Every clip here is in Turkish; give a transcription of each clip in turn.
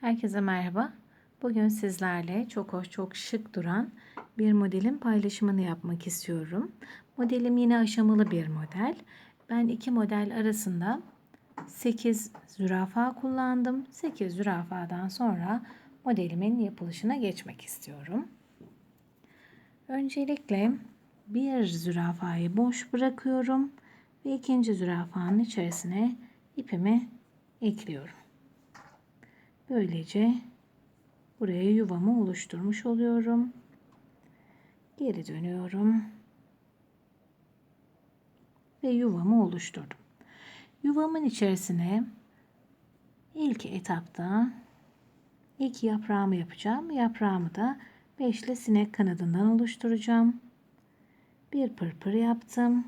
Herkese merhaba. Bugün sizlerle çok hoş, çok şık duran bir modelin paylaşımını yapmak istiyorum. Modelim yine aşamalı bir model. Ben iki model arasında 8 zürafa kullandım. 8 zürafadan sonra modelimin yapılışına geçmek istiyorum. Öncelikle bir zürafayı boş bırakıyorum ve ikinci zürafanın içerisine ipimi ekliyorum. Böylece buraya yuvamı oluşturmuş oluyorum. Geri dönüyorum. Ve yuvamı oluşturdum. Yuvamın içerisine ilk etapta ilk yaprağımı yapacağım. Yaprağımı da beşli sinek kanadından oluşturacağım. Bir pırpır yaptım.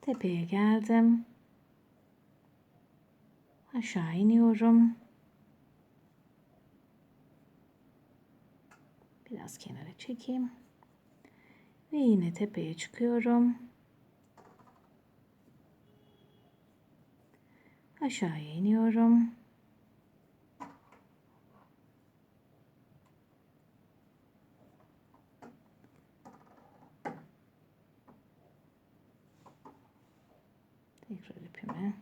Tepeye geldim. Aşağı iniyorum. Biraz kenara çekeyim. Ve yine tepeye çıkıyorum. Aşağıya iniyorum. Tekrar ipimi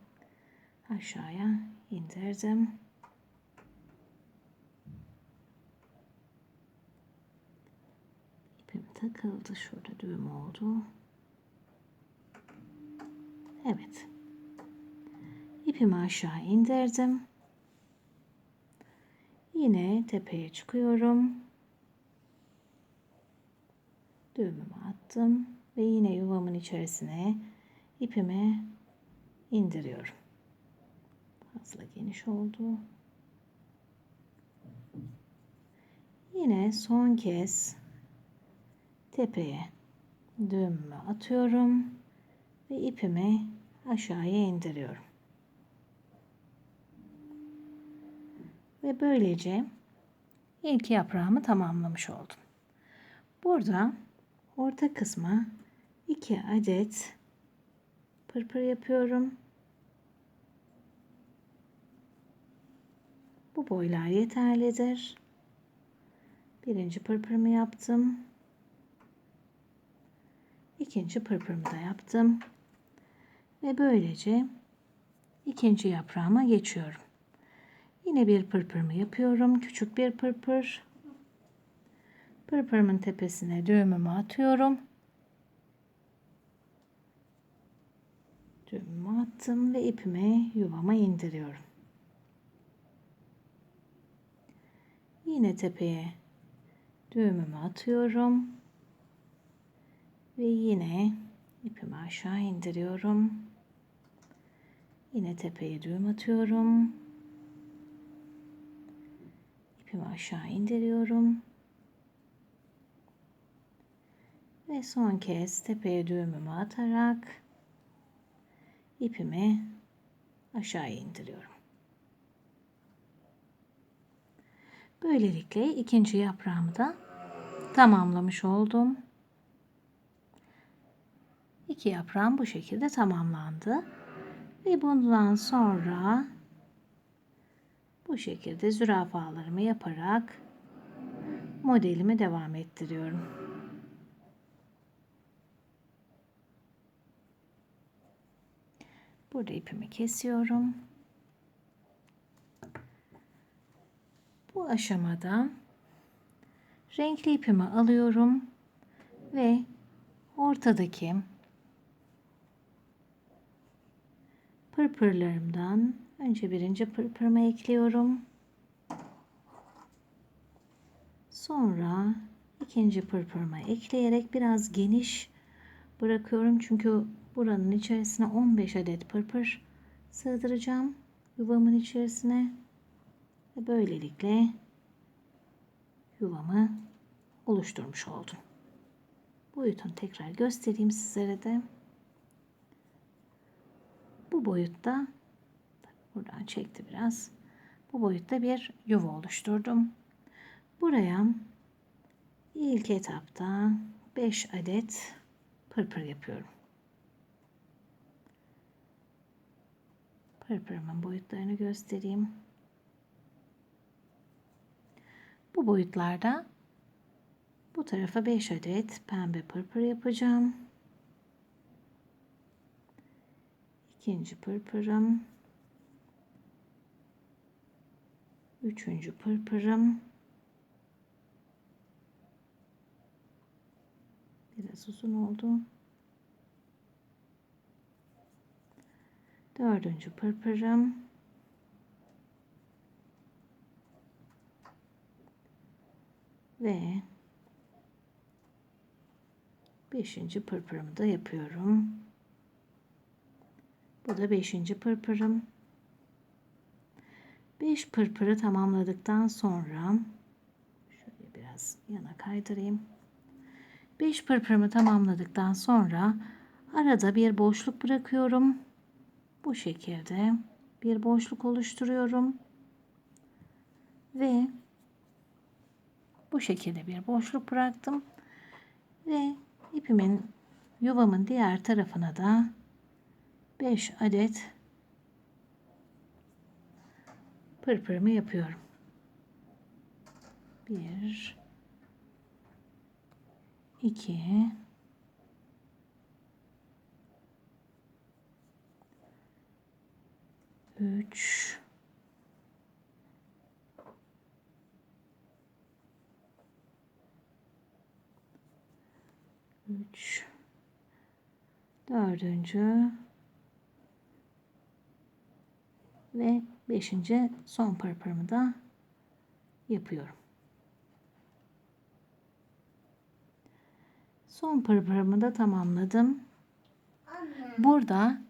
aşağıya indirdim. Takıldı. Şurada düğüm oldu. Evet. İpimi aşağı indirdim. Yine tepeye çıkıyorum. Düğümümü attım ve yine yuvamın içerisine ipimi indiriyorum. Fazla geniş oldu. Yine son kez tepeye düğümümü atıyorum ve ipimi aşağıya indiriyorum. Ve böylece ilk yaprağımı tamamlamış oldum. Burada orta kısma iki adet pırpır yapıyorum. Bu boylar yeterlidir. Birinci pırpırımı yaptım. İkinci pırpırımı da yaptım. Ve böylece ikinci yaprağıma geçiyorum. Yine bir pırpırımı yapıyorum. Küçük bir pırpır. Pırpırımın tepesine düğümümü atıyorum. Düğümümü attım ve ipimi yuvama indiriyorum. Yine tepeye düğümümü atıyorum. Ve yine ipimi aşağı indiriyorum. Yine tepeye düğüm atıyorum. İpimi aşağı indiriyorum. Ve son kez tepeye düğümümü atarak ipimi aşağı indiriyorum. Böylelikle ikinci yaprağımı da tamamlamış oldum. İki yaprağım bu şekilde tamamlandı. Ve bundan sonra bu şekilde zürafalarımı yaparak modelimi devam ettiriyorum. Burada ipimi kesiyorum. Bu aşamada renkli ipimi alıyorum ve ortadaki pırpırlarımdan önce birinci pırpırımı ekliyorum. Sonra ikinci pırpırımı ekleyerek biraz geniş bırakıyorum. Çünkü buranın içerisine 15 adet pırpır sığdıracağım yuvamın içerisine. Ve böylelikle yuvamı oluşturmuş oldum. Boyutunu tekrar göstereyim sizlere de. Bu boyutta buradan çekti biraz. Bu boyutta bir yuva oluşturdum. Buraya ilk etapta 5 adet pırpır yapıyorum. Pırpırımın boyutlarını göstereyim. Bu boyutlarda bu tarafa 5 adet pembe pırpır yapacağım. İkinci pırpırım. Üçüncü pırpırım. Biraz uzun oldu. Dördüncü pırpırım. Ve beşinci pırpırımı da yapıyorum. Bu da beşinci pırpırım. Beş pırpırı tamamladıktan sonra şöyle biraz yana kaydırayım. Beş pırpırımı tamamladıktan sonra arada bir boşluk bırakıyorum. Bu şekilde bir boşluk oluşturuyorum. Ve bu şekilde bir boşluk bıraktım. Ve ipimin yuvamın diğer tarafına da 5 adet pırpırımı yapıyorum. 1 2 3 3 dördüncü ve beşinci son pırpırımı da yapıyorum. Son pırpırımı da tamamladım. Burada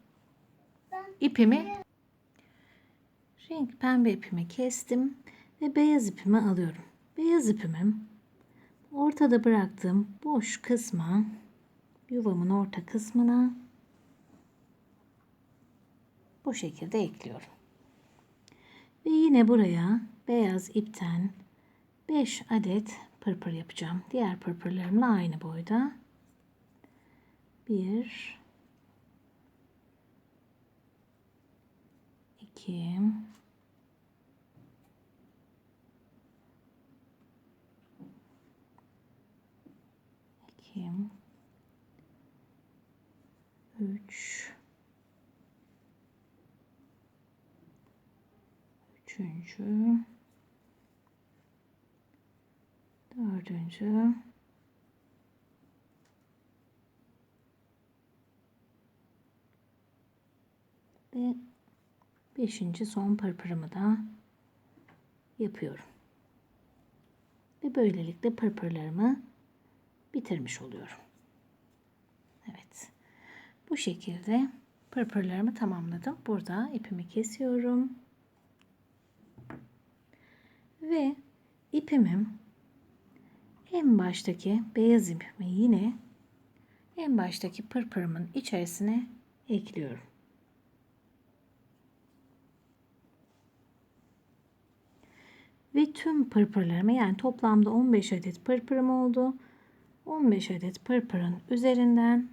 ipimi renk pembe ipimi kestim ve beyaz ipimi alıyorum. Beyaz ipimi ortada bıraktığım boş kısma yuvamın orta kısmına bu şekilde ekliyorum. Ve yine buraya beyaz ipten 5 adet pırpır yapacağım. Diğer pırpırlarımla aynı boyda. 1 2 2 3 üçüncü dördüncü ve beşinci son pırpırımı da yapıyorum. Ve böylelikle pırpırlarımı bitirmiş oluyorum. Evet. Bu şekilde pırpırlarımı tamamladım. Burada ipimi kesiyorum. Ve ipimi en baştaki beyaz ipimi yine en baştaki pırpırımın içerisine ekliyorum. Ve tüm pırpırlarımı yani toplamda 15 adet pırpırım oldu. 15 adet pırpırın üzerinden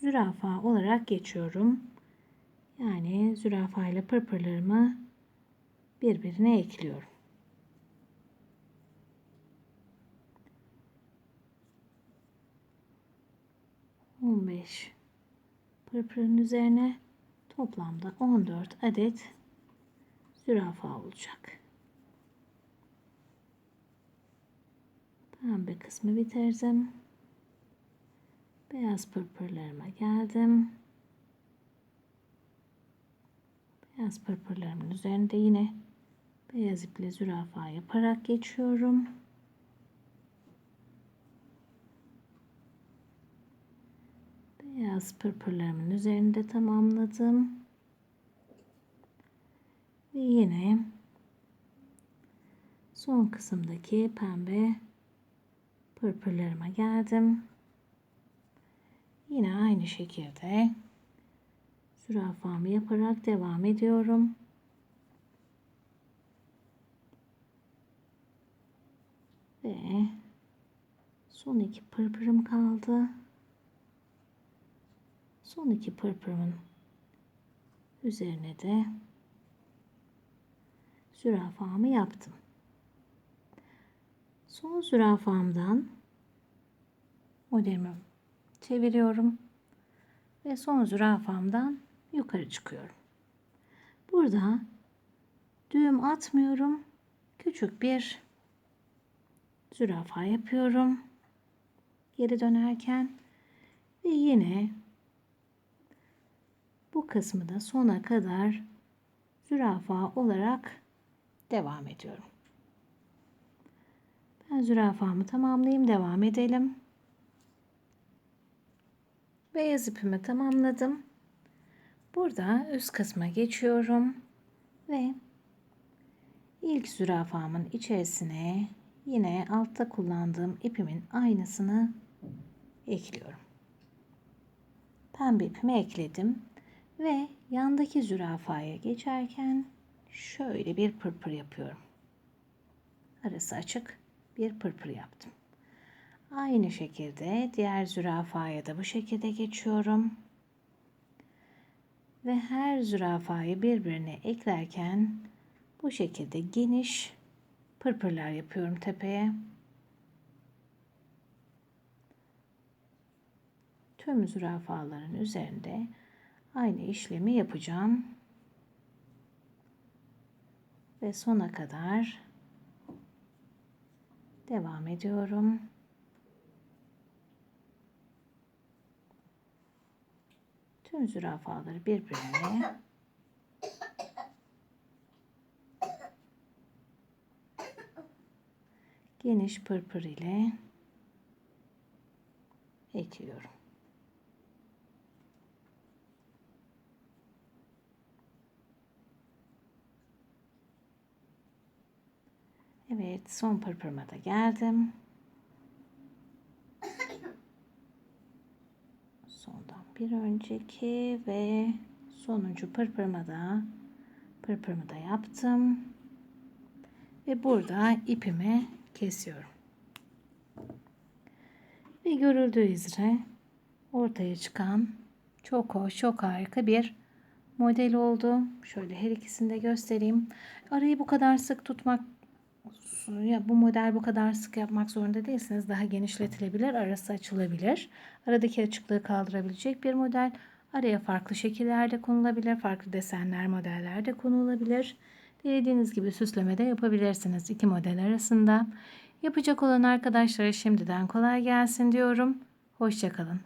zürafa olarak geçiyorum. Yani zürafa ile pırpırlarımı birbirine ekliyorum. On beş pırpırın üzerine toplamda 14 adet zürafa olacak. Pembe kısmı bitirdim. Beyaz pırpırlarıma geldim. Beyaz pırpırlarımın üzerinde yine beyaz iple zürafa yaparak geçiyorum. Beyaz pırpırlarımın üzerinde tamamladım. Ve yine son kısımdaki pembe pırpırlarıma geldim. Yine aynı şekilde zürafamı yaparak devam ediyorum. Ve son iki pırpırım kaldı. Son iki pırpırımın üzerine de zürafamı yaptım. Son zürafamdan modelimi çeviriyorum ve son zürafamdan yukarı çıkıyorum. Burada düğüm atmıyorum. Küçük bir zürafa yapıyorum. Geri dönerken ve yine bu kısmı da sona kadar zürafa olarak devam ediyorum. Ben zürafamı tamamlayayım, devam edelim. Beyaz ipimi tamamladım. Burada üst kısma geçiyorum ve ilk zürafamın içerisine yine altta kullandığım ipimin aynısını ekliyorum. Pembe ipimi ekledim ve yandaki zürafaya geçerken şöyle bir pırpır yapıyorum. Arası açık bir pırpır yaptım. Aynı şekilde diğer zürafaya da bu şekilde geçiyorum. Ve her zürafayı birbirine eklerken bu şekilde geniş pırpırlar yapıyorum tepeye. Tüm zürafaların üzerinde aynı işlemi yapacağım. Ve sona kadar devam ediyorum. Tüm zürafaları birbirine geniş pırpır ile ekliyorum. Evet, son pırpırıma da geldim. Sondan bir önceki ve sonuncu pırpırıma da pırpırımı da yaptım. Ve burada ipimi kesiyorum. Ve görüldüğü üzere ortaya çıkan çok hoş, çok harika bir model oldu. Şöyle her ikisini de göstereyim. Arayı bu kadar sık tutmak ya bu model bu kadar sık yapmak zorunda değilsiniz. Daha genişletilebilir, arası açılabilir. Aradaki açıklığı kaldırabilecek bir model. Araya farklı şekillerde konulabilir, farklı desenler, modeller de konulabilir. Dilediğiniz gibi süsleme de yapabilirsiniz iki model arasında. Yapacak olan arkadaşlara şimdiden kolay gelsin diyorum. Hoşçakalın.